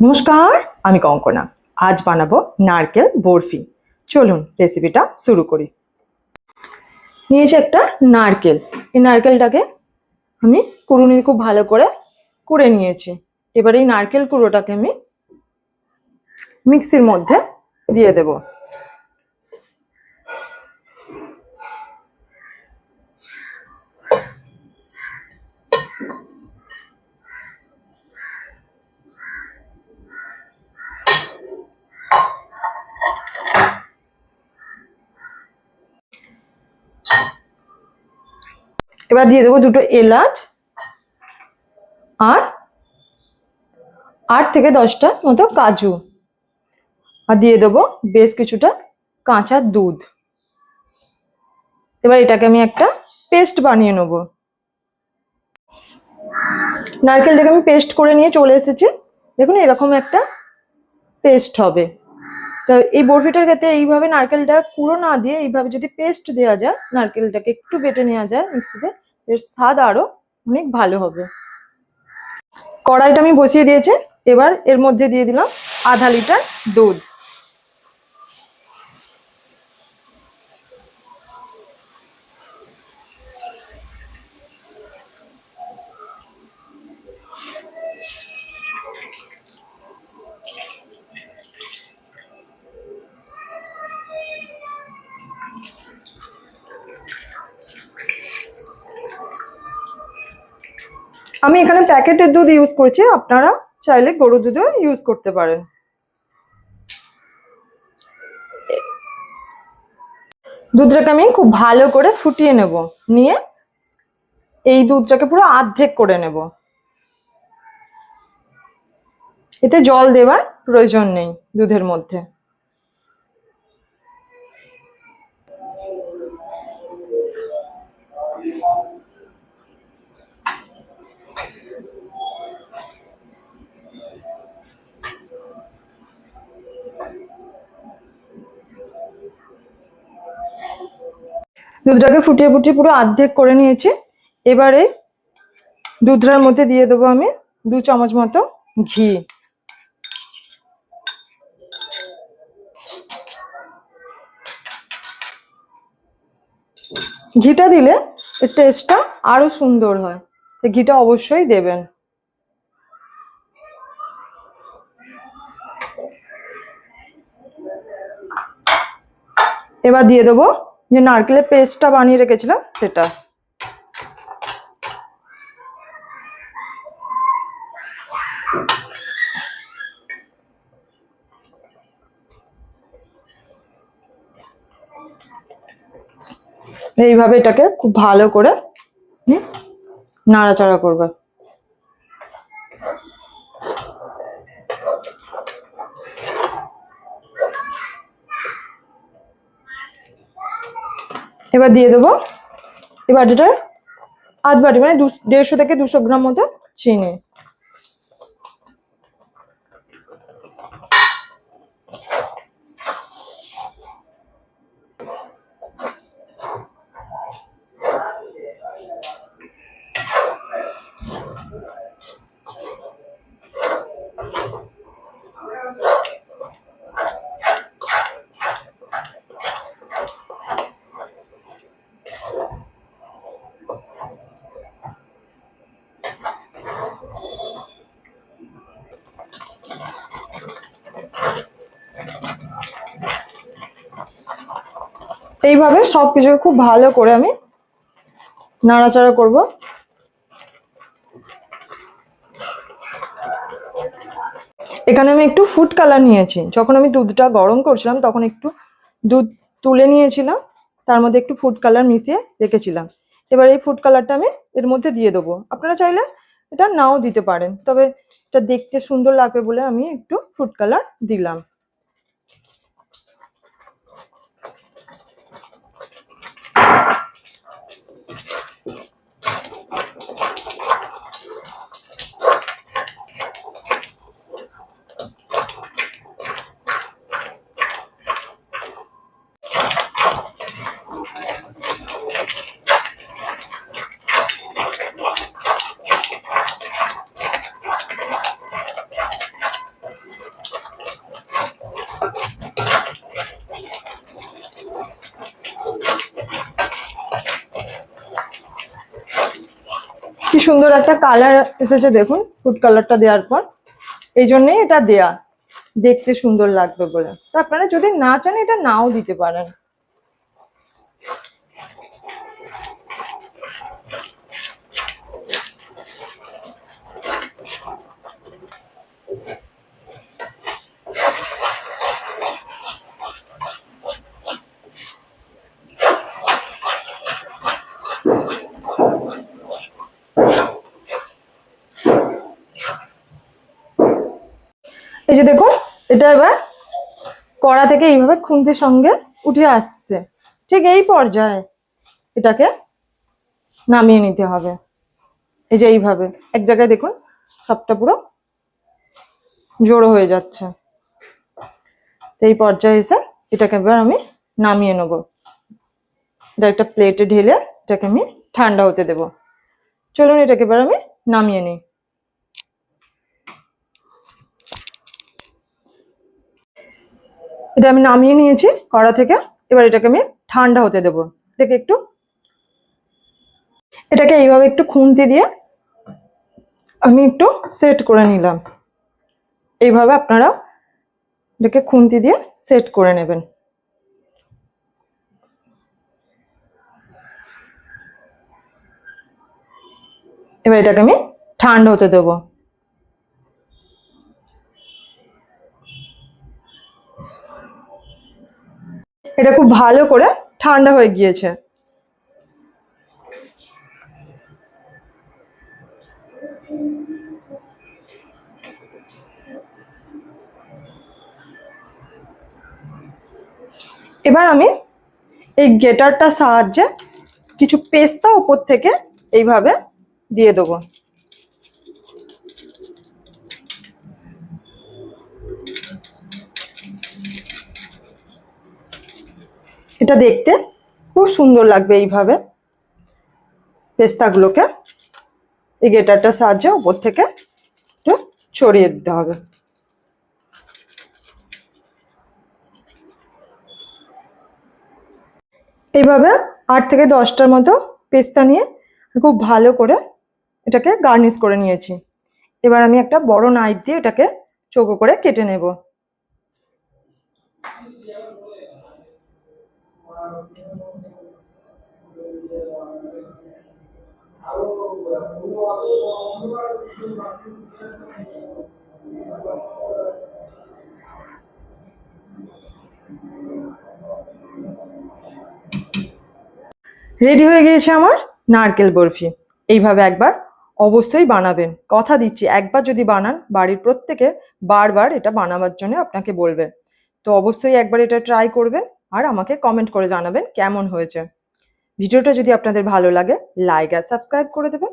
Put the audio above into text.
নমস্কার, আমি কঙ্কনা। আজ বানাবো নারকেল বরফি। চলুন রেসিপিটা শুরু করি। নিয়েছি একটা নারকেল। এই নারকেলটাকে আমি কুড়ুনি খুব ভালো করে কুড়ে নিয়েছি। এবার এই নারকেল কুড়োটাকে আমি মিক্সির মধ্যে দিয়ে দেব। এবার দিয়ে দেবো দুটো এলাচ আর আট থেকে দশটা মতো কাজু। আর দিয়ে দেবো বেশ কিছুটা কাঁচা দুধ। এবার এটাকে আমি একটা পেস্ট বানিয়ে নেব। নারকেলটাকে আমি পেস্ট করে নিয়ে চলে এসেছি। দেখুন, এরকম একটা পেস্ট হবে। তো এই বরফিটার ক্ষেত্রে এইভাবে নারকেলটা পুরো না দিয়ে এইভাবে যদি পেস্ট দেওয়া যায়, নারকেলটাকে একটু বেটে নেওয়া যায় মিক্সিতে এর স্বাদ আরও অনেক ভালো হবে। কড়াইটা আমি বসিয়ে দিয়েছি। এবার এর মধ্যে দিয়ে দিলাম আধা লিটার দুধ। আমি এখানে প্যাকেটের দুধ ইউজ করছি, আপনারা চাইলে গরুর দুধও ইউজ করতে পারেন। দুধটাকে আমি খুব ভালো করে ফুটিয়ে নেব, নিয়ে এই দুধটাকে পুরো আর্ধেক করে নেব। এতে জল দেওয়ার প্রয়োজন নেই দুধের মধ্যে। দুধটাকে ফুটিয়ে ফুটিয়ে পুরো অর্ধেক করে নিয়েছি। এবারে দুধটার মধ্যে দিয়ে দেবো আমি দু চামচ মতো ঘি। ঘিটা দিলে এর টেস্টটা আরও সুন্দর হয়। ঘিটা অবশ্যই দেবেন। এবার দিয়ে দেবো যে নারকেলের পেস্টটা বানিয়ে রেখেছিলাম সেটা। এইভাবে এটাকে খুব ভালো করে নাড়াচাড়া করবে। এবার দিয়ে দেবো। এবার বাটিটার আধ বাটি মানে দেড়শো থেকে দুশো গ্রাম মতো চিনি। এইভাবে সবকিছু খুব ভালো করে আমি নাড়াচাড়া করব। এখানে আমি একটু ফুড কালার নিয়েছি। যখন আমি দুধটা গরম করছিলাম, তখন একটু দুধ তুলে নিয়েছিলাম, তার মধ্যে একটু ফুড কালার মিশিয়ে রেখেছিলাম। এবার এই ফুড কালারটা আমি এর মধ্যে দিয়ে দেবো। আপনারা চাইলে এটা নাও দিতে পারেন। তবে এটা দেখতে সুন্দর লাগবে বলে আমি একটু ফুড কালার দিলাম। সুন্দর একটা কালার এসেছে দেখুন ফুড কালারটা দেওয়ার পর। এই জন্যেই এটা দেয়া। দেখতে সুন্দর লাগবে বলে। তো আপনারা যদি না চান, এটা নাও দিতে পারেন। এই যে দেখুন, এটা এবার কড়া থেকে এইভাবে খুন্তির সঙ্গে উঠে আসছে। ঠিক এই পর্যায়ে এটাকে নামিয়ে নিতে হবে। এই যে এইভাবে, এক জায়গায় দেখুন, সবটা পুরো জোড়ো হয়ে যাচ্ছে। তো এই পর্যায়ে এসে এটাকে এবার আমি নামিয়ে নেব। এটা একটা প্লেটে ঢেলে এটাকে আমি ঠান্ডা হতে দেব। চলুন এটাকে এবার আমি নামিয়ে নিই। এটা আমি নামিয়ে নিয়েছি কড়া থেকে। এবার এটাকে আমি ঠান্ডা হতে দেবো। এটাকে একটু এটাকে এইভাবে একটু খুন্তি দিয়ে আমি একটু সেট করে নিলাম। এইভাবে আপনারা এটাকে খুন্তি দিয়ে সেট করে নেবেন। এবার এটাকে আমি ঠান্ডা হতে দেবো। এটা খুব ভালো করে ঠান্ডা হয়ে গিয়েছে। এবার আমি এই গেটারটার সাহায্যে কিছু পেস্তা উপর থেকে এইভাবে দিয়ে দেবো। এটা দেখতে খুব সুন্দর লাগবে এইভাবে। পেস্তাগুলোকে এই গেটারটার সাহায্যে উপর থেকে একটু ছড়িয়ে দিতে হবে। এইভাবে আট থেকে দশটার মতো পেস্তা নিয়ে খুব ভালো করে এটাকে গার্নিশ করে নিয়েছি। এবার আমি একটা বড় নাইফ দিয়ে এটাকে চৌকো করে কেটে নেব। রেডি হয়ে গিয়েছে আমার নারকেল বরফি। এইভাবে একবার অবশ্যই বানাবেন। কথা দিচ্ছি, একবার যদি বানান, বাড়ির প্রত্যেকে বারবার এটা বানাবার জন্য আপনাকে বলবে। তো অবশ্যই একবার এটা ট্রাই করবেন আর আমাকে কমেন্ট করে জানাবেন কেমন হয়েছে। ভিডিওটা যদি আপনাদের ভালো লাগে লাইক আর সাবস্ক্রাইব করে দেবেন।